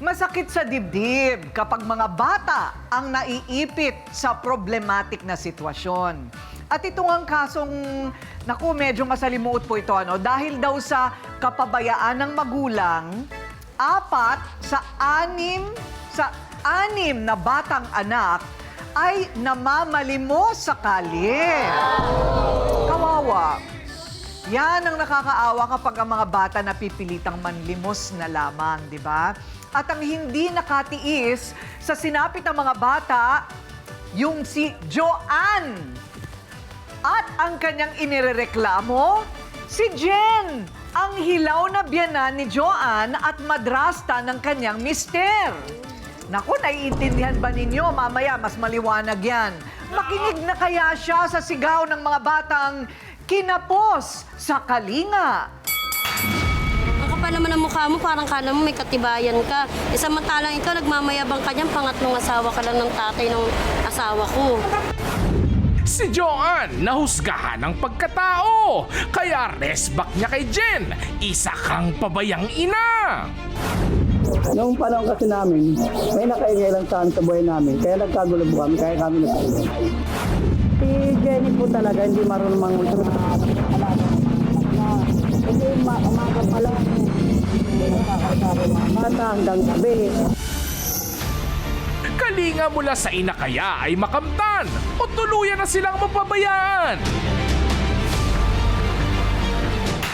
Masakit sa dibdib kapag mga bata ang naiipit sa problematic na sitwasyon. At ito ang kasong, naku, medyo masalimuot po ito, ano? Dahil daw sa kapabayaan ng magulang, apat sa anim, sa anim na batang anak ay namamalimos sa kalye. Kawawa. Yan ang nakakaawa kapag ang mga bata napipilitang manlimos na lamang, di ba? At ang hindi nakatiis sa sinapit ng mga bata, yung si Joanne. At ang kanyang inirereklamo, si Jen, ang hilaw na biyanan ni Joanne at madrasta ng kanyang mister. Naku, naiintindihan ba ninyo? Mamaya, mas maliwanag yan. Makinig na kaya siya sa sigaw ng mga batang kinapos sa kalinga. Ang kapal naman ang mukha mo, parang kala mo may katibayan ka. E samantalang ikaw, nagmamayabang ka dyan, pangatlong asawa ka lang ng tatay ng asawa ko. Si Joanne nahusgahan ng pagkatao. Kaya resback niya kay Jen. Isa kang pabayang ina. Noong panahon kasi namin, may nakaingay lang saan sa buhay namin. Kaya nagkagulo po kami, kaya kami nagkagulo. Po talaga hindi marunong mangulit. Hindi ma- umaga pa lang. Bata hanggang gabi. Kalinga mula sa ina kaya ay makamtan o tuluyan na silang mapabayaan.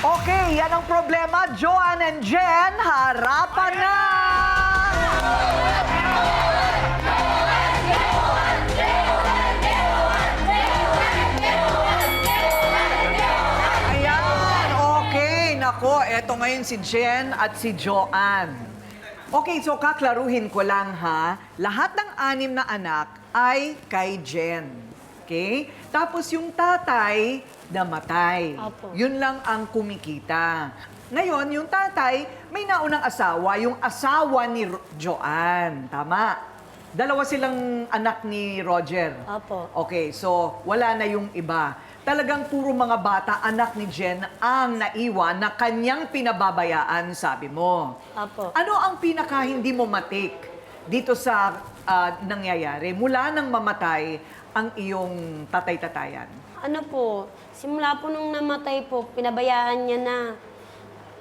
Okay, yan ang problema. Joanne and Jen, harapan na! Nako, eto ngayon si Jen at si Joanne. Okay, so kaklaruhin ko lang ha. Lahat ng anim na anak ay kay Jen. Okay? Tapos yung tatay, namatay. Opo. Yun lang ang kumikita. Ngayon, yung tatay, may naunang asawa, yung asawa ni Ro- Joanne. Tama? Dalawa silang anak ni Roger. Opo. Okay, so wala na yung iba. Talagang puro mga bata, anak ni Jen, ang naiwan na kanyang pinababayaan, sabi mo. Opo. Ano ang pinaka hindi mo matik dito sa ah, nangyayari mula nang mamatay ang iyong tatay-tatayan? Ano po, simula po nung namatay po, pinabayaan niya na.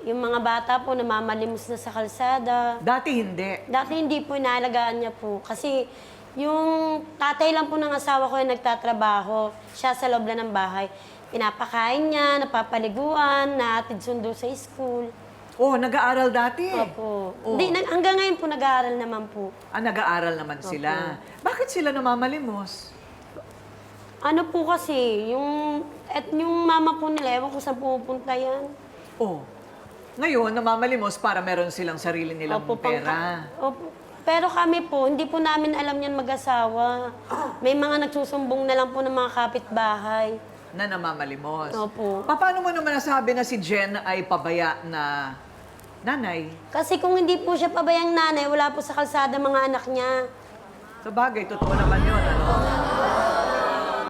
Yung mga bata po, namamalimos na sa kalsada. Dati hindi. Dati hindi po inaalagaan niya po. Kasi yung tatay lang po ng asawa ko yung nagtatrabaho. Siya sa loob lang ng bahay. Pinapakain niya, napapaliguan, naatid sundo sa school. Oh, nag-aaral dati. Opo. Oh. Di, nag- hanggang ngayon po nag-aaral naman po. Ah, nag-aaral naman sila. Bakit sila namamalimos? Ano po kasi, yung, at yung mama po nila, ewan ko saan pupunta yan. Oh, ngayon namamalimos para meron silang sarili nilang pera. Opo. Pero kami po, hindi po namin alam yan mag-asawa. May mga nagsusumbong na lang po ng mga kapitbahay. na namamalimos. Opo. Pa- Paano mo naman nasabi na si Jen ay pabaya na nanay? Kasi kung hindi po siya pabayang nanay, wala po sa kalsada mga anak niya. Sa bagay, totoo naman yun, ano?